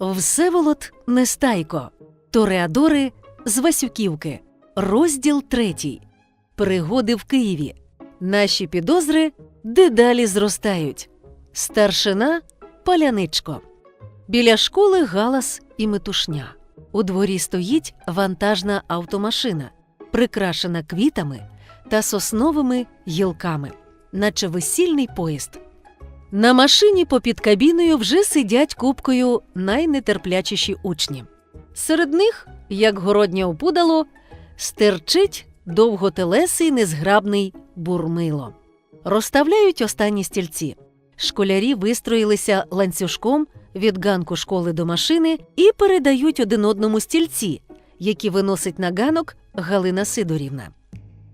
Всеволод Нестайко. Тореадори з Васюківки. Розділ третій. Пригоди в Києві. Наші підозри дедалі зростають. Старшина Паляничко. Біля школи галас і метушня. У дворі стоїть вантажна автомашина, прикрашена квітами та сосновими гілками, наче весільний поїзд. На машині попід кабіною вже сидять купкою найнетерплячіші учні. Серед них, як городнє опудало, стерчить довготелесий незграбний бурмило. Розставляють останні стільці. Школярі вистроїлися ланцюжком від ганку школи до машини і передають один одному стільці, які виносить на ганок Галина Сидорівна.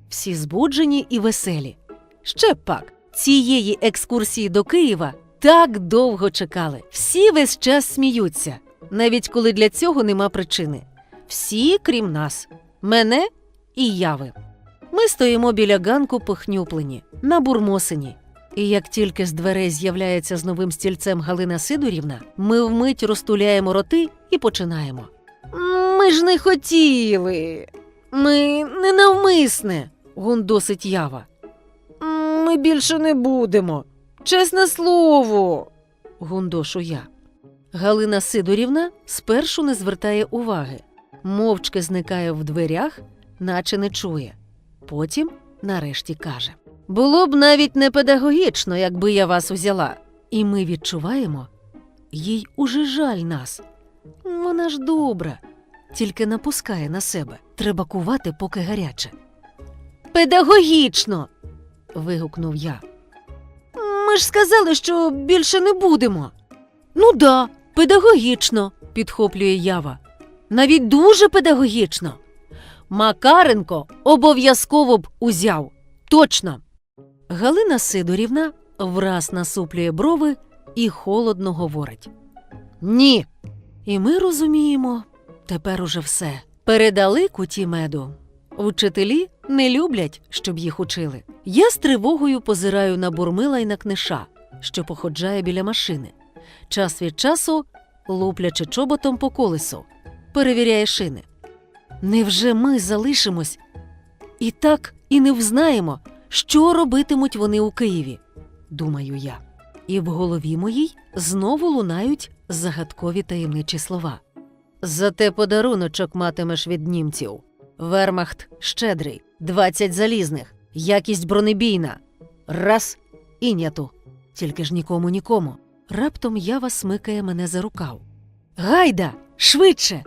Всі збуджені і веселі. Ще пак, цієї екскурсії до Києва так довго чекали. Всі весь час сміються, навіть коли для цього нема причини. Всі, крім нас, мене і яви. Ми стоїмо біля ганку похнюплені, набурмосені. І як тільки з дверей з'являється з новим стільцем Галина Сидорівна, ми вмить розтуляємо роти і починаємо. Ми ж не хотіли. Ми ненавмисне, гундосить ява. Ми більше не будемо. Чесне слово. гундошу я. Галина Сидорівна спершу не звертає уваги, мовчки зникає в дверях, наче не чує. Потім, нарешті, каже: Було б навіть не педагогічно, якби я вас узяла. І ми відчуваємо, їй уже жаль нас. Вона ж добра, тільки напускає на себе. Треба кувати, поки гаряче. Педагогічно. Вигукнув я. Ми ж сказали, що більше не будемо. Ну да, педагогічно, підхоплює ява. Навіть дуже педагогічно. Макаренко обов'язково б узяв. Точно. Галина Сидорівна враз насуплює брови і холодно говорить: Ні. І ми розуміємо, тепер уже все. Передали куті меду. Вчителі не люблять, щоб їх учили. Я з тривогою позираю на бурмила й на книша, що походжає біля машини. Час від часу, луплячи чоботом по колесу, перевіряє шини. Невже ми залишимось і так і не взнаємо, що робитимуть вони у Києві? думаю я. І в голові моїй знову лунають загадкові таємничі слова. Зате подаруночок матимеш від німців. Вермахт щедрий, 20 залізних, якість бронебійна. Раз і нету. Тільки ж нікому нікому. Раптом ява смикає мене за рукав. Гайда, швидше!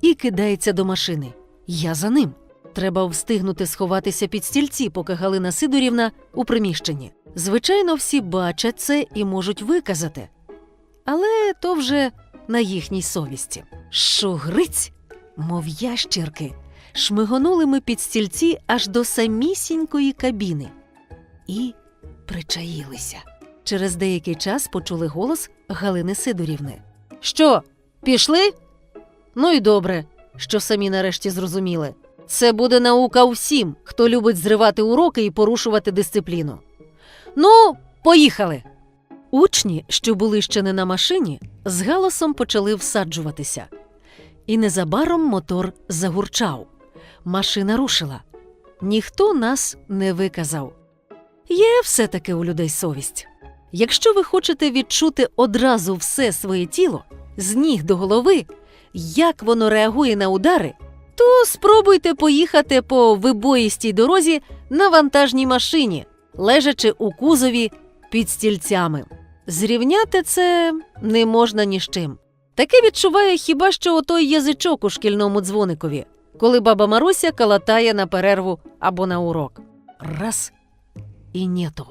І кидається до машини. Я за ним. Треба встигнути сховатися під стільці, поки Галина Сидорівна у приміщенні. Звичайно, всі бачать це і можуть виказати. Але то вже на їхній совісті. Шугриць, мов ящірки, шмигонули ми під стільці аж до самісінької кабіни і причаїлися. Через деякий час почули голос Галини Сидорівни. Що, пішли? Ну й добре, що самі нарешті зрозуміли. Це буде наука всім, хто любить зривати уроки і порушувати дисципліну. Ну, поїхали. Учні, що були ще не на машині, з галасом почали всаджуватися. І незабаром мотор загурчав. Машина рушила. Ніхто нас не виказав. Є все-таки у людей совість. Якщо ви хочете відчути одразу все своє тіло, з ніг до голови, як воно реагує на удари, то спробуйте поїхати по вибоїстій дорозі на вантажній машині, лежачи у кузові під стільцями. Зрівняти це не можна ні з чим. Таке відчуває хіба що отой язичок у шкільному дзвоникові, коли баба Маруся калатає на перерву або на урок. Раз і нєто.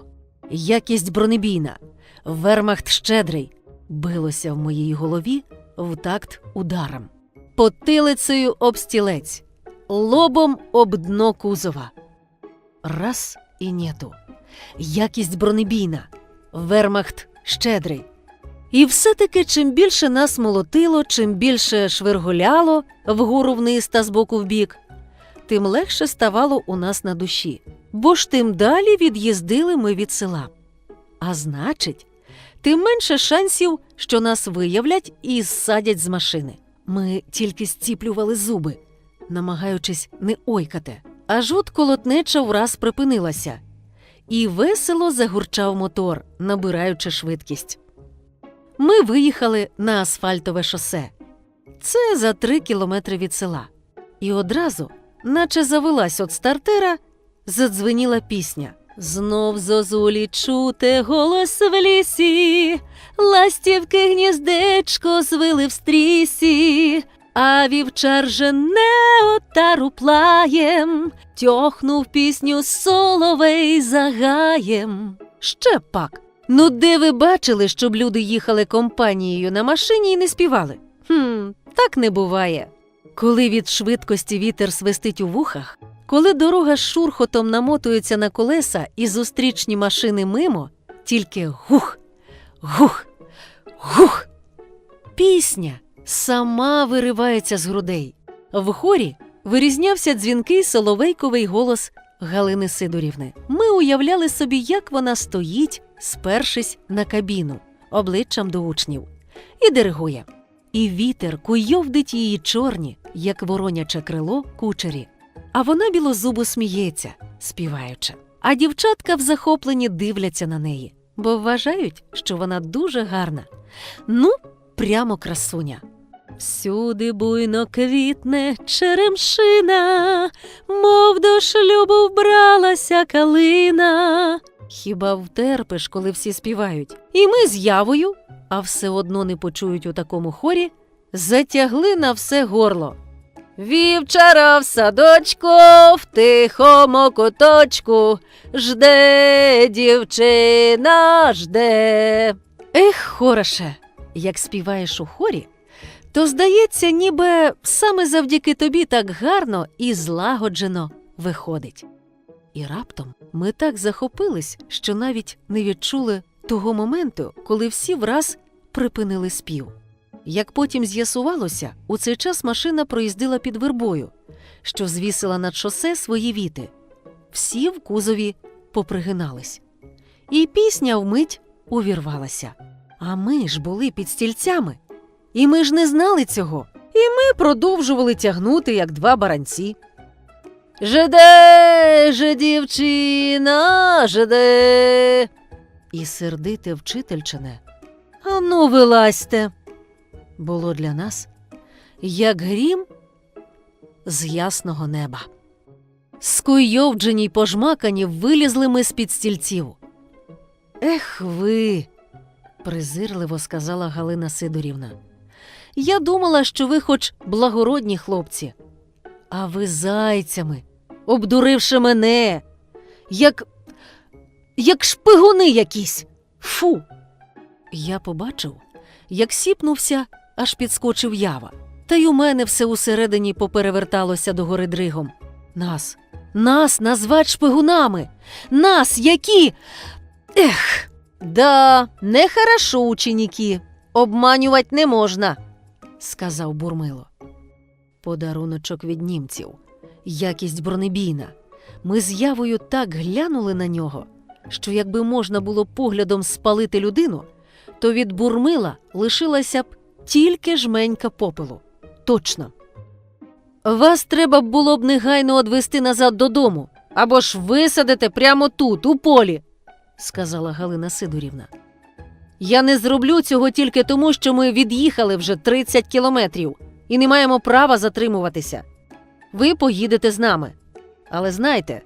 Якість бронебійна, вермахт щедрий, билося в моїй голові в такт ударом. Потилицею об стілець, лобом об дно кузова. Раз і нєту. Якість бронебійна, вермахт щедрий. І все-таки чим більше нас молотило, чим більше швирголяло вгору вниз та збоку вбік, тим легше ставало у нас на душі, бо ж тим далі від'їздили ми від села. А значить, тим менше шансів, що нас виявлять і зсадять з машини. Ми тільки зціплювали зуби, намагаючись не ойкати. Аж от колотнеча враз припинилася, і весело загурчав мотор, набираючи швидкість. Ми виїхали на асфальтове шосе. Це за три кілометри від села. І одразу, наче завелась от стартера, задзвеніла пісня. Знов зозулі чути голос в лісі, ластівки гніздечко звили в стрісі, а вівчар жене отару плаєм, тьохнув пісню соловей за гаєм. Ще пак. Ну, де ви бачили, щоб люди їхали компанією на машині і не співали? Хм, так не буває. Коли від швидкості вітер свистить у вухах, коли дорога з шурхотом намотується на колеса і зустрічні машини мимо, тільки гух, гух, гух. Пісня сама виривається з грудей. В хорі вирізнявся дзвінкий соловейковий голос Галини Сидорівни. Ми уявляли собі, як вона стоїть, спершись на кабіну, обличчям до учнів, і диригує. І вітер куйовдить її чорні, як вороняче крило, кучері. А вона білозубо сміється, співаючи. А дівчатка в захопленні дивляться на неї, бо вважають, що вона дуже гарна. Ну, прямо красуня. Всюди буйно квітне черемшина, мов до шлюбу вбралася калина. Хіба втерпиш, коли всі співають? І ми з явою, а все одно не почують у такому хорі, затягли на все горло. Вівчара в садочку, в тихому куточку, жде дівчина, жде. Ех, хороше, як співаєш у хорі, то здається, ніби саме завдяки тобі так гарно і злагоджено виходить. І раптом ми так захопились, що навіть не відчули того моменту, коли всі враз припинили спів. Як потім з'ясувалося, у цей час машина проїздила під вербою, що звісила над шосе свої віти. Всі в кузові попригинались. І пісня вмить увірвалася. А ми ж були під стільцями. І ми ж не знали цього. І ми продовжували тягнути, як два баранці. Жде же дівчина, жде. І сердите вчительчине. Ану, вилазьте. Було для нас як грім з ясного неба. Скуйовджені й пожмакані вилізли ми з-під стільців. Ех ви, презирливо сказала Галина Сидорівна. Я думала, що ви хоч благородні хлопці, а ви зайцями, обдуривши мене, як. як шпигуни якісь. Фу. Я побачив, як сіпнувся, аж підскочив ява. Та й у мене все усередині попереверталося догори дригом. Нас, нас назвать шпигунами. Нас, які. Ех, да, нехорошо, ученики. Обманювать не можна, сказав Бурмило. Подаруночок від німців, якість бронебійна. Ми з явою так глянули на нього, що якби можна було поглядом спалити людину, то від бурмила лишилася б тільки жменька попелу. Точно. Вас треба було б негайно одвести назад додому або ж висадити прямо тут, у полі, сказала Галина Сидорівна. Я не зроблю цього тільки тому, що ми від'їхали вже 30 кілометрів і не маємо права затримуватися. Ви поїдете з нами. Але знайте,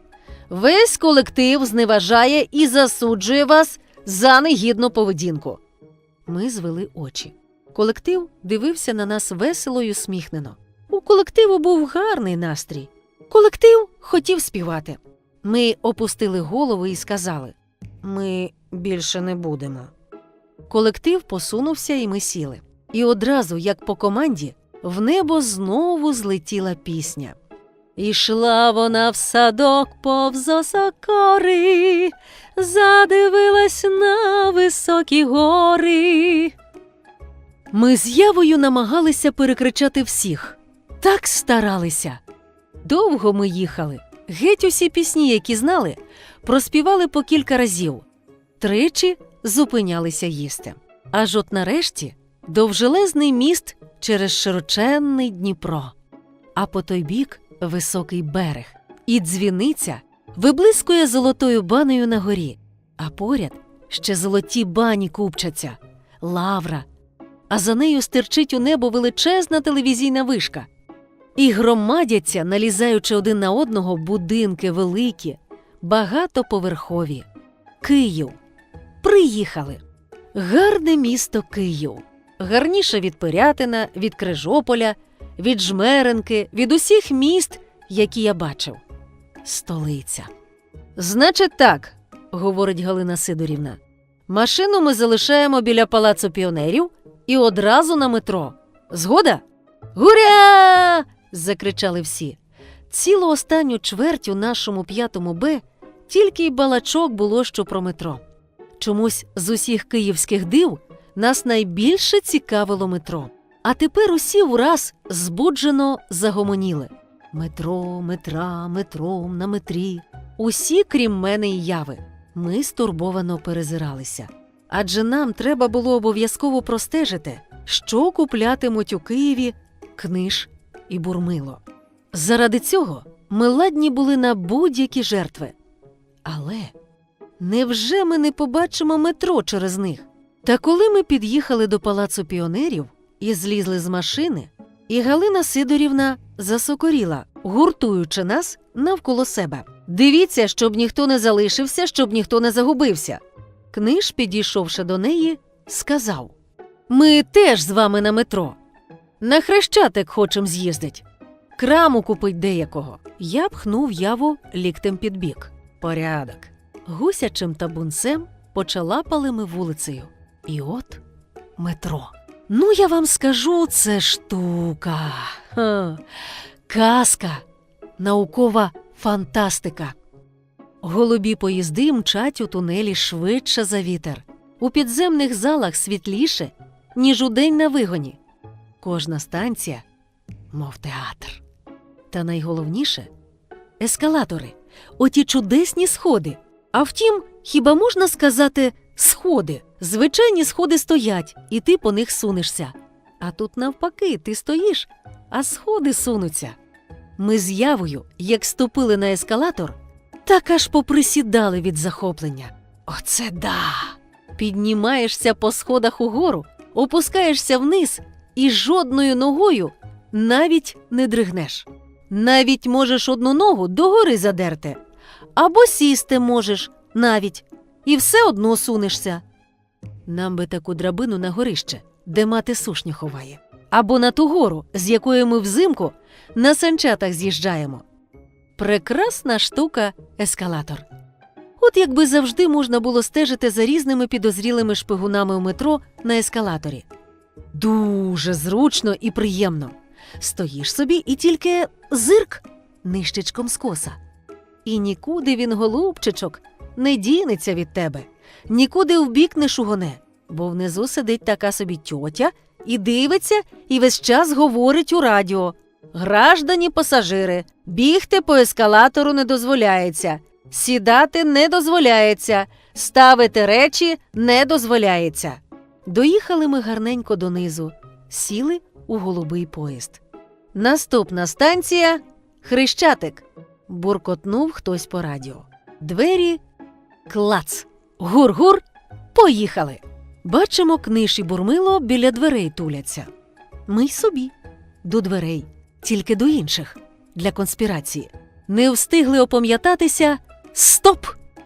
весь колектив зневажає і засуджує вас за негідну поведінку. Ми звели очі. Колектив дивився на нас весело й усміхнено. У колективу був гарний настрій. Колектив хотів співати. Ми опустили голови і сказали: Ми більше не будемо. Колектив посунувся, і ми сіли. І одразу, як по команді, в небо знову злетіла пісня. Ішла вона в садок повз осокори, задивилась на високі гори. Ми з явою намагалися перекричати всіх. Так старалися. Довго ми їхали. Геть усі пісні, які знали, проспівали по кілька разів. Тричі зупинялися їсти. Аж от нарешті довжелезний міст через широченний Дніпро, а по той бік високий берег, і дзвіниця виблискує золотою банею на горі, а поряд ще золоті бані купчаться, лавра, а за нею стирчить у небо величезна телевізійна вишка. І громадяться, налізаючи один на одного, будинки великі, багатоповерхові. Київ. Приїхали. Гарне місто Київ. Гарніше від Пирятина, від Крижополя, від Жмеренки, від усіх міст, які я бачив. Столиця. Значить так, говорить Галина Сидорівна. Машину ми залишаємо біля палацу піонерів і одразу на метро. Згода? Гуря! закричали всі. Цілу останню чверть у нашому п'ятому Б тільки й балачок було що про метро. Чомусь з усіх київських див нас найбільше цікавило метро. А тепер усі враз збуджено загомоніли. Метро, метра, метром, на метрі. Усі, крім мене і яви. Ми стурбовано перезиралися. Адже нам треба було обов'язково простежити, що куплятимуть у Києві книж і бурмило. Заради цього ми ладні були на будь-які жертви. Але невже ми не побачимо метро через них? Та коли ми під'їхали до палацу піонерів і злізли з машини, і Галина Сидорівна засокоріла, гуртуючи нас навколо себе. Дивіться, щоб ніхто не залишився, щоб ніхто не загубився. Книж, підійшовши до неї, сказав: Ми теж з вами на метро. На хрещатик хочем з'їздить. Краму купить деякого. Я пхнув яву ліктем під бік. Порядок. Гусячим табунцем почалапали ми вулицею. І от метро. Ну, я вам скажу, це штука. Ха. Казка, наукова фантастика. Голубі поїзди мчать у тунелі швидше за вітер. У підземних залах світліше, ніж у на вигоні. Кожна станція, мов театр. Та найголовніше ескалатори, оті чудесні сходи. А втім, хіба можна сказати сходи? Звичайні сходи стоять, і ти по них сунешся. А тут навпаки, ти стоїш, а сходи сунуться. Ми з явою, як ступили на ескалатор, так аж поприсідали від захоплення. Оце да! Піднімаєшся по сходах угору, опускаєшся вниз і жодною ногою навіть не дригнеш. Навіть можеш одну ногу догори задерти, або сісти можеш навіть, і все одно сунешся. Нам би таку драбину на горище, де мати сушню ховає, або на ту гору, з якої ми взимку на санчатах з'їжджаємо. Прекрасна штука ескалатор. От якби завжди можна було стежити за різними підозрілими шпигунами у метро на ескалаторі. Дуже зручно і приємно. Стоїш собі і тільки зирк нищечком скоса. І нікуди він, голубчичок, не дінеться від тебе, нікуди вбік не шугоне, бо внизу сидить така собі тьотя і дивиться, і весь час говорить у радіо. Граждані пасажири, бігти по ескалатору не дозволяється, сідати не дозволяється, ставити речі не дозволяється. Доїхали ми гарненько донизу, сіли у голубий поїзд. Наступна станція Хрещатик. буркотнув хтось по радіо. Двері клац. Гур-гур. Поїхали. Бачимо, книж бурмило біля дверей туляться. Ми й собі. До дверей, тільки до інших для конспірації. Не встигли опам'ятатися. Стоп!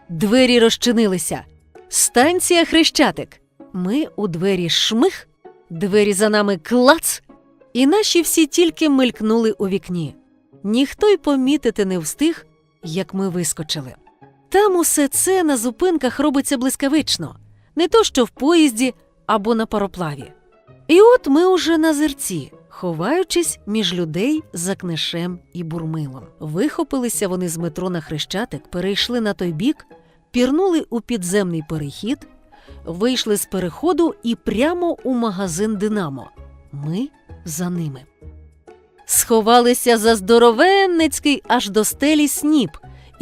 Двері розчинилися. Станція Хрещатик. Ми у двері шмих, двері за нами клац, і наші всі тільки мелькнули у вікні. Ніхто й помітити не встиг, як ми вискочили. Там усе це на зупинках робиться блискавично, не то що в поїзді або на пароплаві. І от ми уже на зерці, ховаючись між людей за книшем і бурмилом. Вихопилися вони з метро на хрещатик, перейшли на той бік, пірнули у підземний перехід, вийшли з переходу і прямо у магазин Динамо. Ми за ними. Сховалися за здоровенницький аж до стелі сніп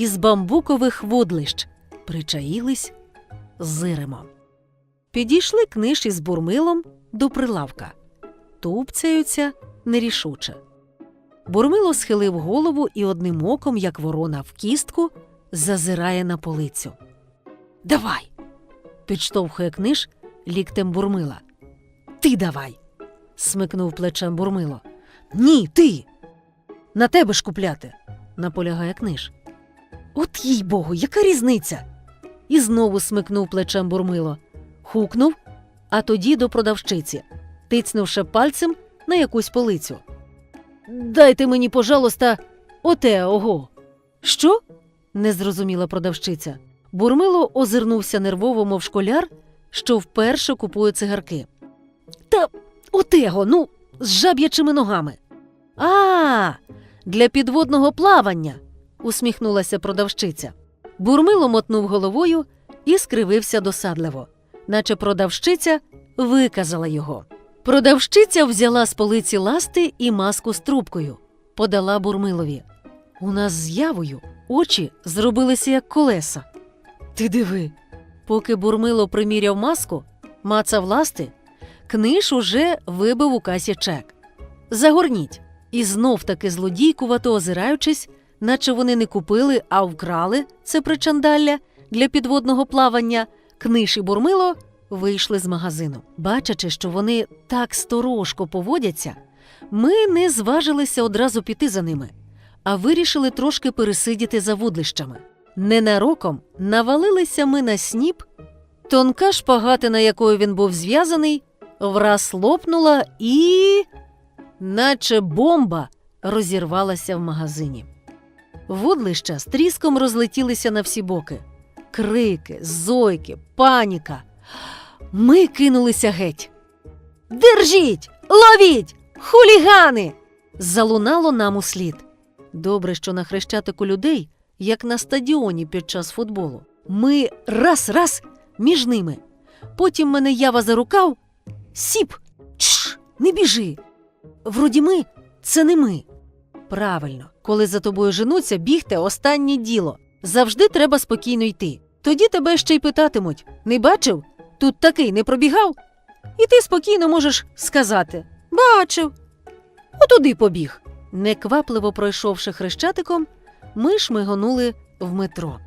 із бамбукових вудлищ, причаїлись, зиримо. Підійшли книж із бурмилом до прилавка. Тупцяються нерішуче. Бурмило схилив голову і одним оком, як ворона в кістку, зазирає на полицю. Давай. підштовхує книж ліктем бурмила. Ти давай. смикнув плечем бурмило. Ні, ти. На тебе ж купляти, наполягає книж. От їй богу, яка різниця? І знову смикнув плечем бурмило, хукнув, а тоді до продавщиці, тицнувши пальцем на якусь полицю. Дайте мені, пожалуйста, оте ого. Що? не зрозуміла продавщиця. Бурмило озирнувся нервово, мов школяр, що вперше купує цигарки. Та отего, ну, з жаб'ячими ногами. А, для підводного плавання, усміхнулася продавщиця. Бурмило мотнув головою і скривився досадливо, наче продавщиця виказала його. Продавщиця взяла з полиці ласти і маску з трубкою, подала Бурмилові. У нас з явою очі зробилися як колеса. Ти диви. Поки Бурмило приміряв маску, мацав ласти, книж уже вибив у касі чек. Загорніть. І знов таки злодійкувато озираючись, наче вони не купили, а вкрали це причандалля для підводного плавання, книж і бурмило вийшли з магазину. Бачачи, що вони так сторожко поводяться, ми не зважилися одразу піти за ними, а вирішили трошки пересидіти за вудлищами. Ненароком навалилися ми на сніп, тонка шпагатина, якою він був зв'язаний, враз лопнула і наче бомба розірвалася в магазині. Вудлища з тріском розлетілися на всі боки. Крики, зойки, паніка. Ми кинулися геть. Держіть! Ловіть! Хулігани! Залунало нам у слід. Добре, що на хрещатику людей, як на стадіоні під час футболу. Ми раз-раз між ними. Потім мене ява за рукав. Сіп! Чш! Не біжи! Вроді ми це не ми. Правильно, коли за тобою женуться, бігти останнє діло. Завжди треба спокійно йти. Тоді тебе ще й питатимуть: не бачив? Тут такий не пробігав? І ти спокійно можеш сказати Бачив. Отуди побіг. Неквапливо пройшовши хрещатиком, ми шмигонули в метро.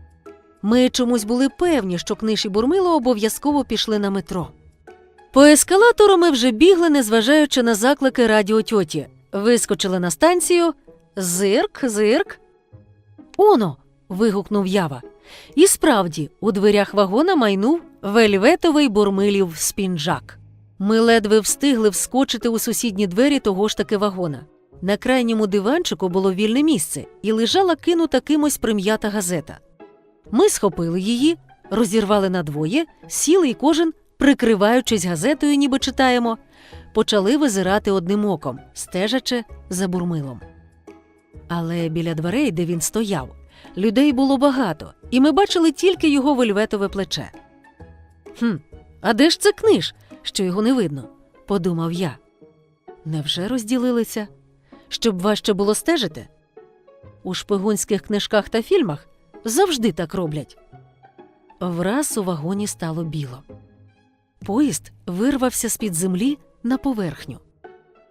Ми чомусь були певні, що книж і бурмило обов'язково пішли на метро. По ескалатору ми вже бігли, незважаючи на заклики радіотьоті. Вискочили на станцію. Зирк, зирк. Оно. вигукнув ява. І справді, у дверях вагона майнув вельветовий бурмилів спінжак. Ми ледве встигли вскочити у сусідні двері того ж таки вагона. На крайньому диванчику було вільне місце, і лежала кинута кимось прим'ята газета. Ми схопили її, розірвали надвоє, сіли і кожен, прикриваючись газетою, ніби читаємо, почали визирати одним оком, стежачи за бурмилом. Але біля дверей, де він стояв, людей було багато, і ми бачили тільки його вельветове плече. Хм, а де ж це книж, що його не видно? подумав я. Невже розділилися? Щоб важче було стежити? У шпигунських книжках та фільмах завжди так роблять. Враз у вагоні стало біло. Поїзд вирвався з-під землі на поверхню.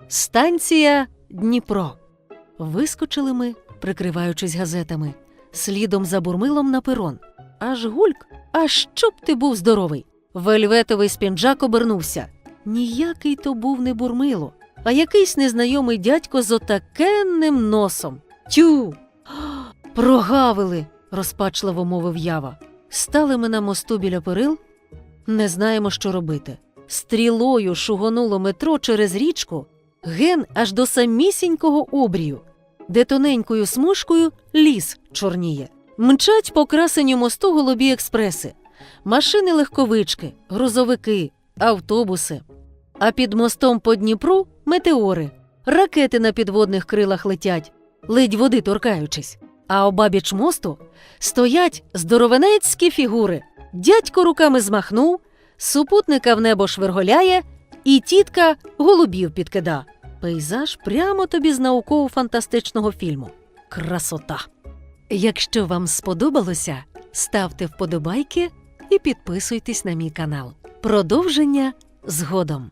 Станція Дніпро. Вискочили ми, прикриваючись газетами, слідом за бурмилом на перон. Аж гульк, аж щоб ти був здоровий. Вельветовий спінджак обернувся. Ніякий то був не бурмило, а якийсь незнайомий дядько з отакенним носом. Тю. Прогавили, розпачливо мовив ява. Стали ми на мосту біля перил, не знаємо, що робити. Стрілою шугонуло метро через річку, ген аж до самісінького обрію, де тоненькою смужкою ліс чорніє. Мчать по красенню мосту голубі експреси, машини легковички, грузовики, автобуси. А під мостом по Дніпру метеори, ракети на підводних крилах летять, ледь води торкаючись. А обабіч мосту стоять здоровенецькі фігури. Дядько руками змахнув, супутника в небо шверголяє, і тітка голубів підкида. Пейзаж прямо тобі з науково-фантастичного фільму. Красота! Якщо вам сподобалося, ставте вподобайки і підписуйтесь на мій канал. Продовження згодом.